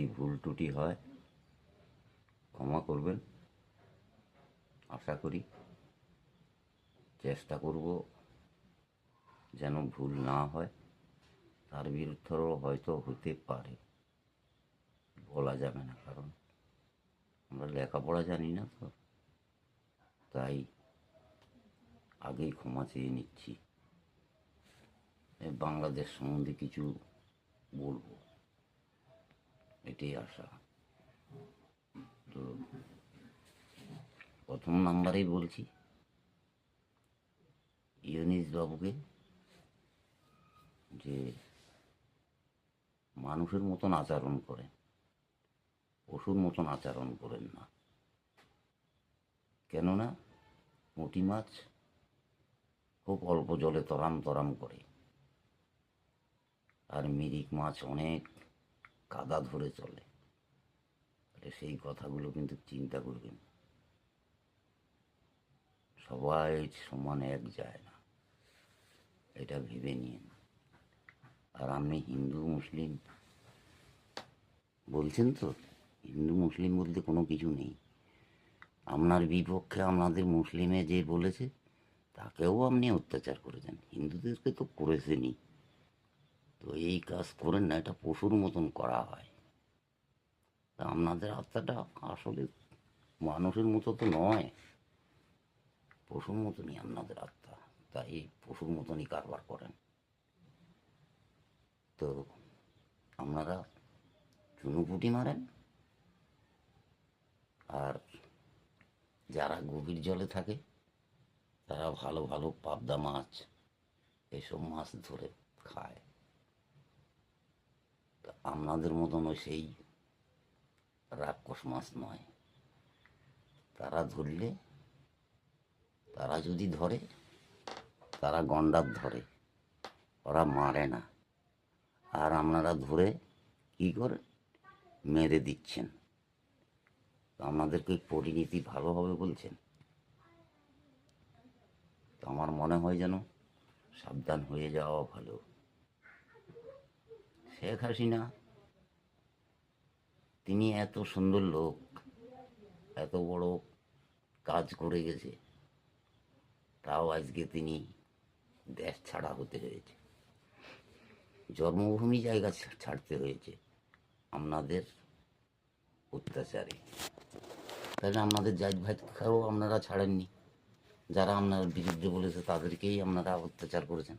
যদি ভুল ত্রুটি হয়, ক্ষমা করবেন। আশা করি চেষ্টা করব যেন ভুল না হয়। তার বিরুদ্ধেও হয়তো হতে পারে। বলা যাবে না, কারণ আমরা লেখাপড়া জানি না তো। তাই আগেই ক্ষমা চেয়ে নিচ্ছি। বাংলাদেশ সম্বন্ধে কিছু বলব। এটাই আশা তো প্রথম নাম্বারেই বলছি ইউনিস বাবুকে যে মানুষের মতন আচরণ করেন, পশুর মতন আচরণ করেন না। কেননা পুঁটি মাছ খুব অল্প জলে তরাম তরাম করে। আর মিরিক মাছ অনেক কাদা ধরে চলে। সেই কথাগুলো কিন্তু চিন্তা করবেন সবাই সমান এক যায় না। এটা ভেবে নিন আর আপনি হিন্দু, মুসলিম, বলছেন তো? হিন্দু, মুসলিম বলতে কোনো কিছু নেই। আপনার বিপক্ষে আপনাদের মুসলিমে যে বলেছে, তাকেও আপনি অত্যাচার করেছেন হিন্দুদেরকে তো করেছেনই। তো এই কাজ করেন না, এটা পশুর মতন করা হয়। তা আপনাদের আত্মাটা আসলে মানুষের মতো তো নয়, পশুর মতনই আপনাদের আত্মা তাই পশুর মতনই কারবার করেন। তো আপনারা চুনুপুটি মারেন, আর যারা গভীর জলে থাকে, তারা ভালো ভালো পাবদা মাছ, এসব মাছ ধরে খায়। আপনাদের মতন ওই সেই রাক্ষস মাছ নয়। তারা ধরলে, তারা যদি ধরে, তারা গন্ডার ধরে, ওরা মারে না। আর আপনারা ধরে কী করে? মেরে দিচ্ছেন। তো আপনাদেরকে পরিণতি ভালো হবে বলছেন। তো আমার মনে হয় যেন সাবধান হয়ে যাওয়া ভালো। শেখ হাসিনা, তিনি এত সুন্দর লোক, এত বড় কাজ করে গেছে, তাও আজকে তিনি দেশ ছাড়া হতে হয়েছে। জন্মভূমি জায়গা ছাড়তে হয়েছে। আপনাদের অত্যাচারে। তাহলে আপনাদের জাত ভাইকেও আপনারা ছাড়েননি। যারা আপনার বিরুদ্ধে বলেছে তাদেরকেই আপনারা অত্যাচার করেছেন।